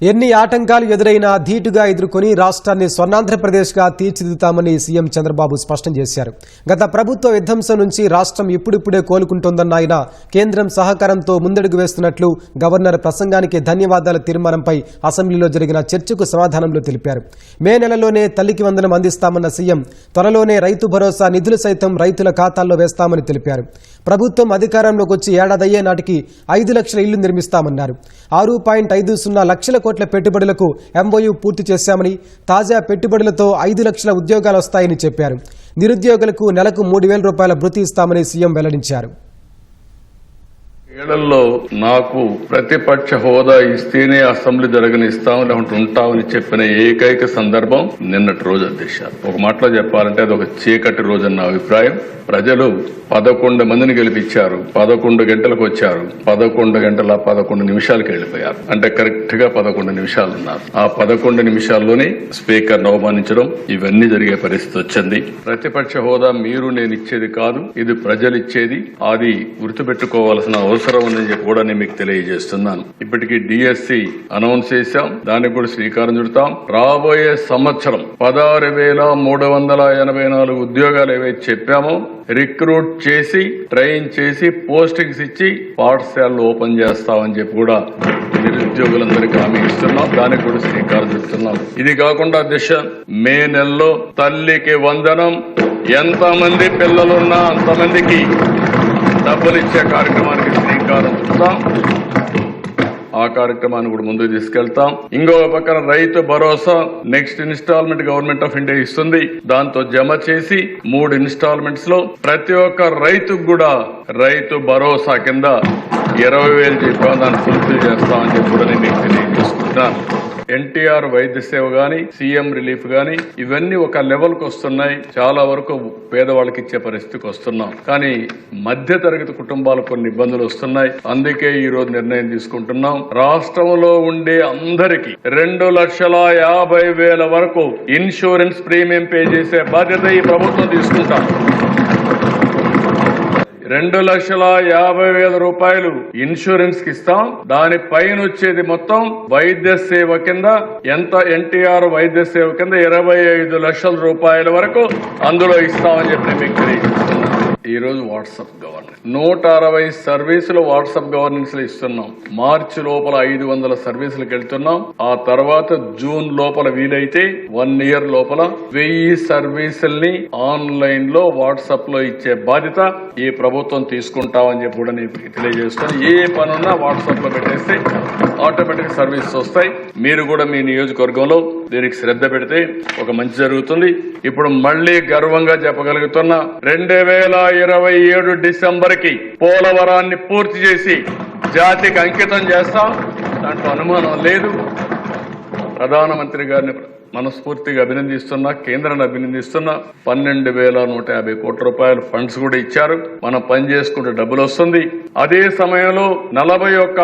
ఎన్ని ఆటంకాలు ఎదురైనా ధీటుగా ఎదుర్కొని రాష్ట్రాన్ని స్వర్ణాంధ్రప్రదేశ్గా తీర్చిదిద్దుతామని సీఎం చంద్రబాబు స్పష్టం చేశారు. గత ప్రభుత్వ విధ్వంసం నుంచి రాష్ట్రం ఇప్పుడిప్పుడే కోలుకుంటోందన్న ఆయన కేంద్రం సహకారంతో ముందడుగు వేస్తున్నట్లు గవర్నర్ ప్రసంగానికి ధన్యవాదాల తీర్మానంపై అసెంబ్లీలో జరిగిన చర్చకు సమాధానంలో తెలిపారు. మే నెలలోనే తల్లికి వందనం అందిస్తామన్న సీఎం త్వరలోనే రైతు భరోసా నిధులు సైతం రైతుల ఖాతాల్లో వేస్తామని తెలిపారు. ప్రభుత్వం అధికారంలోకి వచ్చి ఏడాదయ్యే నాటికి ఐదు లక్షల ఇళ్ళు నిర్మిస్తామన్నారు. ఆరు పాయింట్ ఐదు సున్నా లక్షల కోట్ల పెట్టుబడులకు ఎంఓయూ పూర్తి చేశామని తాజా పెట్టుబడులతో ఐదు లక్షల ఉద్యోగాలు వస్తాయని చెప్పారు. నిరుద్యోగులకు నెలకు మూడు వేల రూపాయల భృతి ఇస్తామని సీఎం వెల్లడించారు. ఏళ్ళలో నాకు ప్రతిపక్ష హోదా ఇస్తేనే అసెంబ్లీ జరగనిస్తాం లేకుంటే ఉంటామని చెప్పిన ఏకైక సందర్భం నిన్నటి రోజు అధ్యక్ష ఒక మాటలో చెప్పాలంటే అది ఒక చీకటి రోజు నా అభిప్రాయం. ప్రజలు పదకొండు మందిని గెలిపించారు పదకొండు గంటలకు వచ్చారు పదకొండు గంటల పదకొండు నిమిషాలకు వెళ్ళిపోయారు. అంటే కరెక్ట్గా పదకొండు నిమిషాలు ఉన్నారు. ఆ పదకొండు నిమిషాల్లోనే స్పీకర్ అవమానించడం ఇవన్నీ జరిగే పరిస్థితి వచ్చింది. ప్రతిపక్ష హోదా మీరు నేను ఇచ్చేది కాదు ఇది ప్రజలు ఇచ్చేది అది గుర్తుపెట్టుకోవాల్సిన అవసరం ఉందని చెప్పి కూడా నేను మీకు తెలియజేస్తున్నాను. ఇప్పటికీ డిఎస్సి అనౌన్స్ చేశాం. దానికి కూడా శ్రీకారం చుడతాం. రాబోయే సంవత్సరం పదహారు వేల మూడు వందల ఎనభై నాలుగు ఉద్యోగాలు ఏవైతే చెప్పామో రిక్రూట్ చేసి ట్రైన్ చేసి పోస్టింగ్స్ ఇచ్చి పాఠశాలలు ఓపెన్ చేస్తామని చెప్పి కూడా నిరుద్యోగులందరికీ హామీ ఇస్తున్నాం. దానికి కూడా శ్రీకారం చుడుతున్నాం. ఇది కాకుండా దిశ మే నెలలో తల్లికి వందనం. ఎంతమంది పిల్లలున్నా అంతమందికి డబ్బులు ఇచ్చే కార్యక్రమానికి ప్రారంభిస్తాం ఆ కార్యక్రమాన్ని కూడా ముందుకు తీసుకెళ్తాం. ఇంకొక పక్కన Rythu Bharosa next installment government of India ఇస్తుంది. దాంతో జమ చేసి మూడు ఇన్స్టాల్మెంట్స్లో ప్రతి ఒక్క రైతుకు కూడా రైతు భరోసా కింద ఇరవై వేలు చెప్పాం. దాన్ని ఫుల్ఫిల్ చేస్తామని చెప్పి కూడా నేను మీకు ఎన్టీఆర్ వైద్య సేవ గాని సీఎం రిలీఫ్ గాని ఇవన్నీ ఒక లెవెల్కు వస్తున్నాయి. చాలా వరకు పేదవాళ్ళకి ఇచ్చే పరిస్థితికి వస్తున్నాం. కానీ మధ్య తరగతి కుటుంబాలకు కొన్ని ఇబ్బందులు వస్తున్నాయి. అందుకే ఈ రోజు నిర్ణయం తీసుకుంటున్నాం. రాష్ట్రంలో ఉండే అందరికి రెండు లక్షల యాభై వేల వరకు ఇన్సూరెన్స్ ప్రీమియం పే చేసే బాధ్యత ఈ ప్రభుత్వం తీసుకుంటాం రెండు లక్షల యాభై వేల రూపాయలు ఇన్సూరెన్స్కి ఇస్తాం. దాని పైన వచ్చేది మొత్తం వైద్య సేవ కింద ఎంత? ఎన్టీఆర్ వైద్య సేవ కింద ఇరవై ఐదు లక్షల రూపాయల వరకు అందులో ఇస్తామని చెప్పి మీకు ఈరోజు వాట్సాప్ గవర్నెన్స్. నూట అరవై సర్వీసులు వాట్సాప్ గవర్నెన్స్లో ఇస్తున్నాం. మార్చి లోపల ఐదు వందల సర్వీసులకు వెళ్తున్నాం. ఆ తర్వాత జూన్ లోపల వీలైతే వన్ ఇయర్ లోపల వెయ్యి సర్వీసుల్ని ఆన్లైన్లో వాట్సాప్లో ఇచ్చే బాధ్యత ఈ ప్రభుత్వం తీసుకుంటామని చెప్పి కూడా నేను తెలియజేస్తాను ఏ పనున్నా వాట్సాప్లో పెట్టేస్తే ఆటోమేటిక్ సర్వీస్ వస్తాయి. మీరు కూడా మీ నియోజకవర్గంలో దీనికి శ్రద్ధ పెడితే ఒక మంచి జరుగుతుంది. ఇప్పుడు మళ్ళీ గర్వంగా చెప్పగలుగుతున్నా రెండు వేల ఇరవై ఏడు డిసెంబర్కి పోలవరాన్ని పూర్తి చేసి జాతికి అంకితం చేస్తాం. దాంట్లో అనుమానం లేదు. ప్రధానమంత్రి గారిని మనస్ఫూర్తిగా అభినందిస్తున్నా కేంద్రాన్ని అభినందిస్తున్నా. పన్నెండు వేల నూట యాభై కోట్ల రూపాయలు ఫండ్స్ కూడా ఇచ్చారు. మనం పని చేసుకుంటే డబ్బులు వస్తుంది. అదే సమయంలో నలభై ఒక్క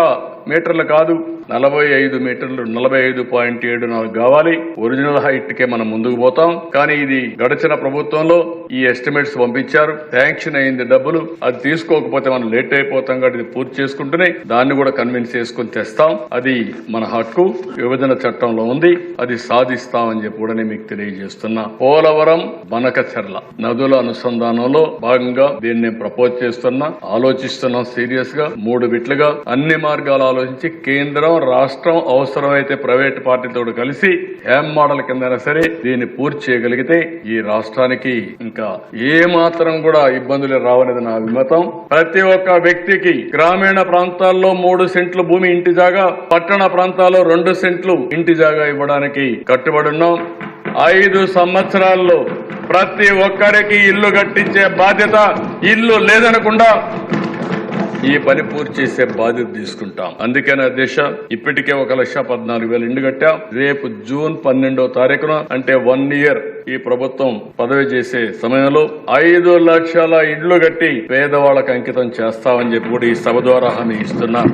మీటర్లు కాదు. నలభై ఐదు మీటర్లు నలభై ఐదు పాయింట్ ఏడు నాలుగు కావాలి. ఒరిజినల్ హైట్ కే మనం ముందుకు పోతాం. కానీ ఇది గడిచిన ప్రభుత్వంలో ఈ ఎస్టిమేట్స్ పంపించారు. శాంక్షన్ అయింది డబ్బులు. అది తీసుకోకపోతే మనం లేట్ అయిపోతాం కాబట్టి పూర్తి చేసుకుంటూనే దాన్ని కూడా కన్విన్స్ చేసుకుని తెస్తాం. అది మన హక్కు. విభజన చట్టంలో ఉంది. అది సాధిస్తామని చెప్పి కూడా నేను మీకు తెలియజేస్తున్నా. పోలవరం బనకచర్ల నదుల అనుసంధానంలో భాగంగా దీన్ని నేను ప్రపోజ్ చేస్తున్నా. ఆలోచిస్తున్నాం సీరియస్గా మూడు బిట్లుగా. అన్ని మార్గాలు ఆలోచించి కేంద్రం రాష్ట్రం అవసరమైతే ప్రైవేట్ పార్టీతో కలిసి ఏం మోడల్ కింద సరే దీన్ని పూర్తి చేయగలిగితే ఈ రాష్ట్రానికి ఇంకా ఏ మాత్రం కూడా ఇబ్బందులు రావనేది నా అభిమతం. ప్రతి ఒక్క వ్యక్తికి గ్రామీణ ప్రాంతాల్లో మూడు సెంట్లు భూమి ఇంటి జాగా పట్టణ ప్రాంతాల్లో రెండు సెంట్లు ఇంటి జాగా ఇవ్వడానికి కట్టుబడి ఉన్నాం. ఐదు సంవత్సరాల్లో ప్రతి ఒక్కరికి ఇల్లు కట్టించే బాధ్యత ఇల్లు లేదనకుండా ఈ పని పూర్తి చేసే బాధ్యత తీసుకుంటాం. అందుకనే దేశ ఇప్పటికే ఒక లక్ష పద్నాలుగు వేలు ఇండు కట్టాం. రేపు జూన్ పన్నెండో తారీఖున అంటే వన్ ఇయర్ ఈ ప్రభుత్వం పదవి చేసే సమయంలో ఐదు లక్షల ఇండ్లు కట్టి పేదవాళ్ళకు అంకితం చేస్తామని చెప్పి కూడా ఈ సభ ద్వారా హామీ ఇస్తున్నారు